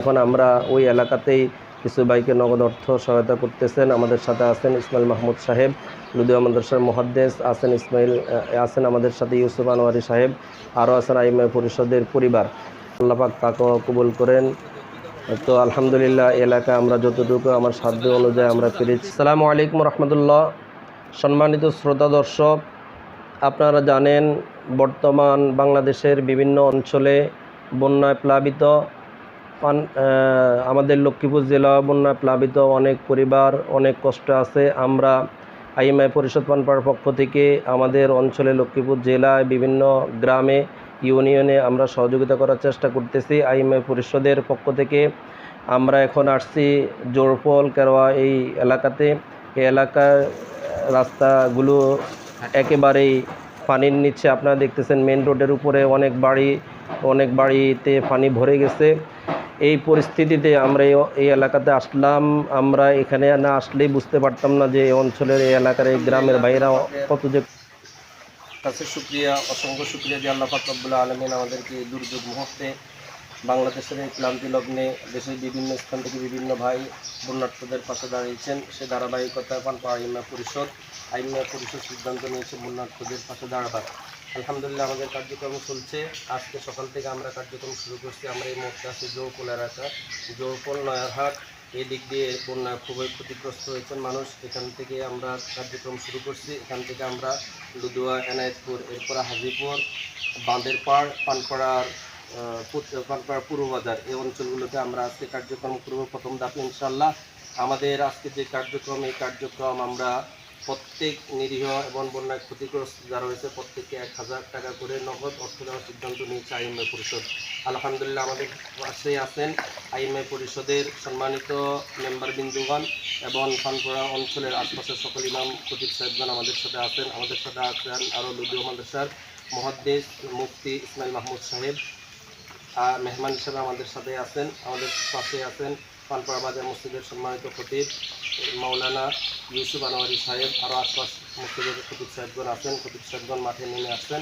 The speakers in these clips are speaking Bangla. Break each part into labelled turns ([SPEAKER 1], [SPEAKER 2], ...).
[SPEAKER 1] এখন আমরা ওই এলাকাতেই কিছু বাইকে নগদ অর্থ সহায়তা করতেছেন। আমাদের সাথে আছেন ইসমাইল মাহমুদ সাহেব, লুদিয়া মাদ্রাসার মহাদ্দেশ আছেন ইসমাইল আছেন আমাদের সাথে ইউসুফ আনোয়ারি সাহেব, আরও আছেন আইমা পরিষদের পরিবার। আল্লাপাক তাকেও কবুল করেন। তো আলহামদুলিল্লাহ এলাকা আমরা যতটুকু আমার সাধ্য অনুযায়ী আমরা পেরেছি। সালামু আলাইকুম রহমতুল্লাহ। সম্মানিত শ্রোতা দর্শক, আপনারা জানেন, বর্তমান বাংলাদেশের বিভিন্ন অঞ্চলে বন্যায় প্লাবিত। আমাদের লক্ষ্মীপুর জেলা বন্যায় প্লাবিত অনেক পরিবার, অনেক কষ্ট আছে। আমরা আইএমআই পরিষদ পানপাড়ার পক্ষ থেকে আমাদের অঞ্চলে লক্ষ্মীপুর জেলায় বিভিন্ন গ্রামে, ইউনিয়নে আমরা সহযোগিতা করার চেষ্টা করতেছি আইএমআই পরিষদের পক্ষ থেকে। আমরা এখন আসছি জোরপল কেরোয়া এই এলাকাতে। এই এলাকার রাস্তাগুলো একেবারেই পানির নিচে, আপনারা দেখতেছেন মেন রোডের উপরে অনেক বাড়ি, অনেক বাড়িতে পানি ভরে গেছে। এই পরিস্থিতিতে আমরা এই- এলাকাতে আসলাম। আমরা এখানে না আসলেই বুঝতে পারতাম না যে এই অঞ্চলের, এই এলাকার, এই গ্রামের বাইরা কত যে কাছে শুক্রিয়া, অসংখ্য শুক্রিয়া যে আল্লাহ ফাকরবুল্লাহ আলমিন আমাদেরকে দুর্যোগ মুহূর্তে বাংলাদেশের এই ক্লান্তি লগ্নে দেশের বিভিন্ন স্থান থেকে বিভিন্ন ভাই বন্যার্থদের পাশে দাঁড়িয়েছেন। সে ধারাবাহিকতায় পান আইমা পরিষদ। আইমা পরিষদ সিদ্ধান্ত নিয়েছে বন্যার্থদের পাশে দাঁড়াবার। আলহামদুলিল্লাহ আমাদের কার্যক্রম চলছে। আজকে সকাল থেকে আমরা কার্যক্রম শুরু করছি। আমরা এই মুহূর্তে আছি জৌপল এলাকা। জৌপল নয়ারহাট এই দিক দিয়ে বন্যা খুবই ক্ষতিগ্রস্ত হয়েছেন মানুষ। এখান থেকে আমরা কার্যক্রম শুরু করছি। এখান থেকে আমরা লুদুয়া, এনায়েতপুর, এরপর হাজিপুর বাঁধের পাড়, পানপাড়ার পানপাড়া পূর্ব বাজার এই অঞ্চলগুলোতে আমরা আজকে কার্যক্রম করব প্রথম ধাপে ইনশাল্লাহ আমাদের আজকে যে কার্যক্রম, এই কার্যক্রম আমরা প্রত্যেক নিরীহ এবং বন্যায় ক্ষতিগ্রস্ত যারা রয়েছে, প্রত্যেককে এক হাজার টাকা করে নগদ অর্থ দেওয়ার সিদ্ধান্ত নিয়েছে আইএমএ পরিষদ। আলহামদুলিল্লাহ আমাদের পাশে আছেন আইএমএ পরিষদের সম্মানিত মেম্বার বিন্দুগণ এবং পানপুরা অঞ্চলের আশপাশের সকল ইমাম খতিব সাহেবগণ আমাদের সাথে আছেন। আমাদের সাথে আছেন আরও লুদিও মাদ্রাসার মহাদ্দেশ মুফতি ইসমাইল মাহমুদ সাহেব। আর মেহমান হিসেবে আমাদের সাথে আছেন, আমাদের পাশে আছেন পানপাড়া বাজার মসজিদের সম্মানিত খতিব মাওলানা ইউসুফ আনোয়ারি সাহেব আরও আশপাশ মসজিদের খতিব সাহেবগণ আছেন, খতিব সাহেবগণ মাঠে নেমে আসছেন।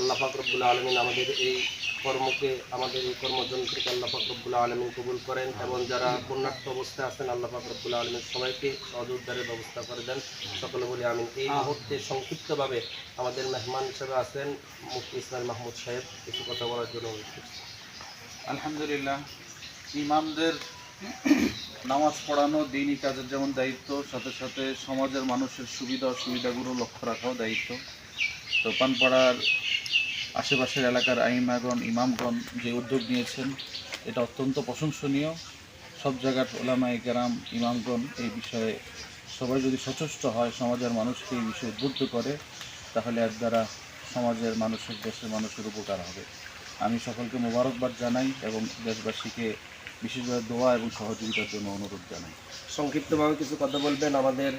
[SPEAKER 1] আল্লাহ ফাকরবুল্লাহ আলমিন আমাদের এই কর্মকে, আমাদের এই কর্মযন্ত্রকে আল্লাহ ফাকরবুল্লাহ আলমিন কবুল করেন এবং যারা বন্যার্থ অবস্থায় আছেন, আল্লাহ ফাকরবুল্লাহ আলমিন সবাইকে সহযোগিতারের ব্যবস্থা করে দেন। সকলে বলি আমিন। এই মুহূর্তে সংক্ষিপ্তভাবে আমাদের মেহমান হিসেবে আছেন মুফতি ইসমাইল মাহমুদ সাহেব। কিছু কথা বলার জন্য
[SPEAKER 2] আলহামদুলিল্লাহ। ইমামদের নামাজ পড়ানো, দিনই কাজের যেমন দায়িত্ব, সাথে সাথে সমাজের মানুষের সুবিধা, অসুবিধাগুলো লক্ষ্য রাখাও দায়িত্ব। তো পানপাড়ার আশেপাশের এলাকার আইমাগণ, ইমামগণ যে উদ্যোগ নিয়েছেন, এটা অত্যন্ত প্রশংসনীয়। সব জায়গার ওলামাই গ্রাম ইমামগণ এই বিষয়ে সবাই যদি সচেষ্ট হয়, সমাজের মানুষকে এই বিষয়ে উদ্বুদ্ধ করে, তাহলে এর দ্বারা সমাজের মানুষের, দেশের মানুষের উপকার হবে। আমি সকলকে মোবারকবাদ জানাই এবং দেশবাসীকে বিশেষভাবে দোয়া এবং সহযোগিতার জন্য অনুরোধ জানাই।
[SPEAKER 1] সংক্ষিপ্তভাবে কিছু কথা বলবেন আমাদের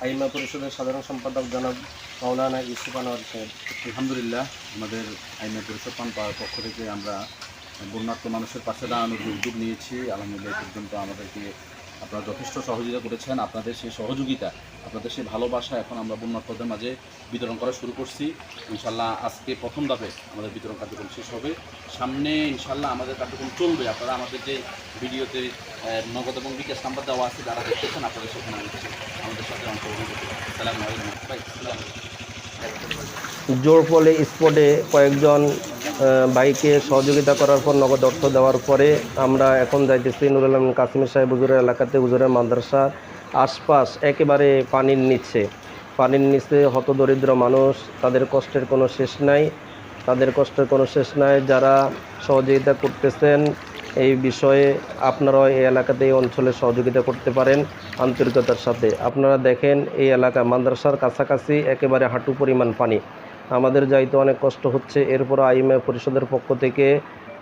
[SPEAKER 1] আইমা পরিষদের সাধারণ সম্পাদক জনাব মাওলানা ইউসুফ আনোয়ার সাহেব।
[SPEAKER 2] আলহামদুলিল্লাহ আমাদের আইমা পরিষদ পান পাওয়ার পক্ষ থেকে আমরা বন্যাত্ম মানুষের পাশে দাঁড়ানোর উদ্যোগ নিয়েছি আলহামদুলিল্লাহ পর্যন্ত আমাদেরকে আপনারা যথেষ্ট সহযোগিতা করেছেন, আপনাদের সেই সহযোগিতা, আপনাদের সেই ভালোবাসা এখন আমরা বন্যার্থদের মাঝে বিতরণ করা শুরু করছি। ইনশাল্লাহ আজকে প্রথম ধাপে আমাদের বিতরণ কার্যক্রম শেষ হবে। সামনে ইনশাল্লাহ আমাদের কার্যক্রম চলবে। আপনারা আমাদের যে ভিডিওতে নগদ এবং বিকাশ নাম্বার দেওয়া আছে, যারা দেখতেছেন, আপনাদের সেখানে আমাদের সাথে অংশগ্রহণ করতে সালাম আলাইকুম।
[SPEAKER 1] জোরপলে স্পটে কয়েকজন বাইকে সহযোগিতা করার পর, নগদ অর্থ দেওয়ার পরে আমরা এখন যাইতেছি নুরুল আলম কাসিম সাহেব হুজুরের এলাকাতে, হুজুরের মাদ্রাসা আশপাশ, একেবারে পানির নিচে। পানির নিচে হতদরিদ্র মানুষ, তাদের কষ্টের কোনো শেষ নাই। তাদের কষ্টের কোনো শেষ নাই। যারা সহযোগিতা করতেছেন, এই বিষয়ে আপনারাও এই এলাকাতে, এই অঞ্চলে সহযোগিতা করতে পারেন আন্তরিকতার সাথে। আপনারা দেখেন, এই এলাকা মাদ্রাসার কাছাকাছি একেবারে হাঁটু পরিমাণ পানি। আমাদের যাইতে অনেক কষ্ট হচ্ছে। এরপর আইএমএ পরিষদের পক্ষ থেকে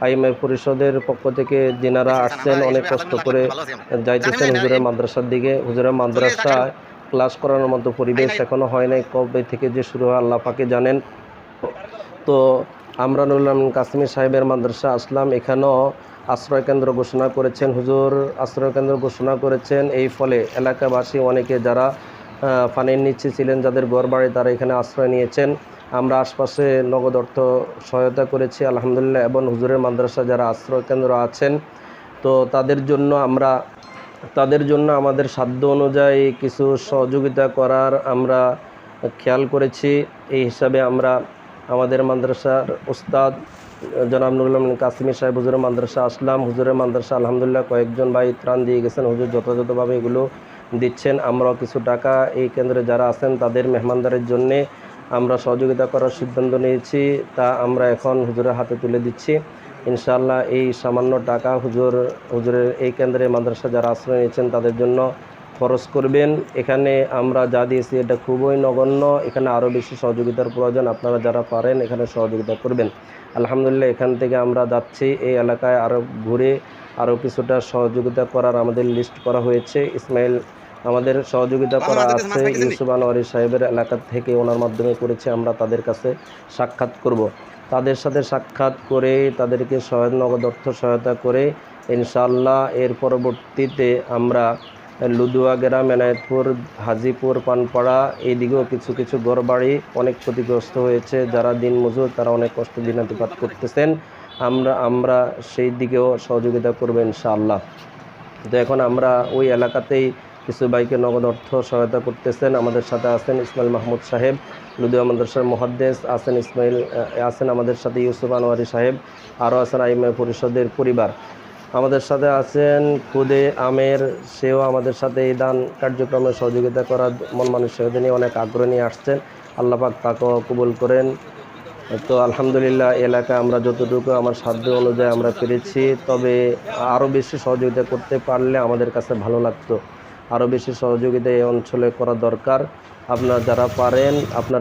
[SPEAKER 1] আইএমএ পরিষদের পক্ষ থেকে যেনারা আসছেন অনেক কষ্ট করে যাইতেছেন হুজুরের মাদ্রাসার দিকে। হুজুরের মাদ্রাসা ক্লাস করানোর মতো পরিবেশ এখনও হয় নাই কবে থেকে যে শুরু হয় আল্লাহ পাকে জানেন। তো আমরা নুরুল আমিন কাশ্মীর সাহেবের মাদ্রাসা আসলাম এখানেও আশ্রয় কেন্দ্র ঘোষণা করেছেন হুজুর আশ্রয় কেন্দ্র ঘোষণা করেছেন। এই ফলে এলাকাবাসী অনেকে যারা পানির নিচে ছিলেন যাদের ঘর বাড়ি তারা এখানে আশ্রয় নিয়েছেন। আমরা আশপাশে নগদ অর্থ সহায়তা করেছি, আলহামদুলিল্লাহ। এবং হুজুরের মাদ্রাসা যারা আশ্রয় কেন্দ্র আছেন, তো তাদের জন্য আমরা, তাদের জন্য আমাদের সাধ্য অনুযায়ী কিছু সহযোগিতা করার আমরা খেয়াল করেছি। এই হিসাবে আমরা আমাদের মাদ্রাসার উস্তাদ জনাব নুরুল কাসিমি সাহেব, হুজুরের মাদ্রাসা আসলাম। হুজুরের মাদ্রাসা আলহামদুলিল্লাহ কয়েকজন ভাই ত্রাণ দিয়ে গেছেন। হুজুর যথাযথভাবে এগুলো দিচ্ছেন। আমরাও কিছু টাকা এই কেন্দ্রে যারা আছেন, তাদের মেহমানদারের জন্যে আমরা সহযোগিতা করার সিদ্ধান্ত নিয়েছি, তা আমরা এখন হুজুরের হাতে তুলে দিচ্ছি। ইনশাআল্লাহ এই সামান্য টাকা হুজুর, হুজুরের এই কেন্দ্রে মাদ্রাসা যারা আশ্রয় নিয়েছেন, তাদের জন্য খরচ করবেন। এখানে আমরা যা দিয়েছি, এটা খুবই নগণ্য। এখানে আরও বেশি সহযোগিতার প্রয়োজন, আপনারা যারা পারেন, এখানে সহযোগিতা করবেন। আলহামদুলিল্লাহ, এখান থেকে আমরা যাচ্ছি। এই এলাকায় আরও ঘুরে আরও কিছুটা সহযোগিতা করার আমাদের লিস্ট করা হয়েছে। ইসমাইল আমাদের সহযোগিতা করা আছে ইউসুফ আনোয়ারি সাহেবের এলাকা থেকে ওনার মাধ্যমে করেছে আমরা তাদের কাছে সাক্ষাৎ করব। তাদের সাথে সাক্ষাৎ করে তাদেরকে সহায় নগদ অর্থ সহায়তা করে ইনশাল্লাহ এর পরবর্তীতে আমরা লুদুয়া গ্রাম এনায়তপুর হাজিপুর পানপাড়া এইদিকেও কিছু কিছু ঘরবাড়ি অনেক ক্ষতিগ্রস্ত হয়েছে। যারা দিন মজুর তারা অনেক কষ্ট দিনাতিপাত করতেছেন। আমরা আমরা সেই দিকেও সহযোগিতা করব ইনশাআল্লাহ। তো এখন আমরা ওই এলাকাতেই কিছু বাইকে নগদ অর্থ সহায়তা করতেছেন। আমাদের সাথে আছেন ইসমাইল মাহমুদ সাহেব লুদিয়া মাদ্রাসার মহাদ্দেশ আছেন ইসমাইল আছেন আমাদের সাথে ইউসুফ আনোয়ারি সাহেব, আরও আছেন আইমা পরিষদের পরিবার। আমাদের সাথে আছেন খুদে আমের, সেও আমাদের সাথে এই দান কার্যক্রমে সহযোগিতা করার মন মানসিকতা নিয়ে অনেক আগ্রহ নিয়ে আসছেন। আল্লাহ পাক তাকেও কবুল করেন। তো আলহামদুলিল্লাহ এলাকা আমরা যতটুকু আমার সাধ্য অনুযায়ী আমরা পেরেছি, তবে আরও বেশি সহযোগিতা করতে পারলে আমাদের কাছে ভালো লাগতো। আরও বেশি সহযোগিতা এই অঞ্চলে করা দরকার। আপনারা যারা পারেন আপনার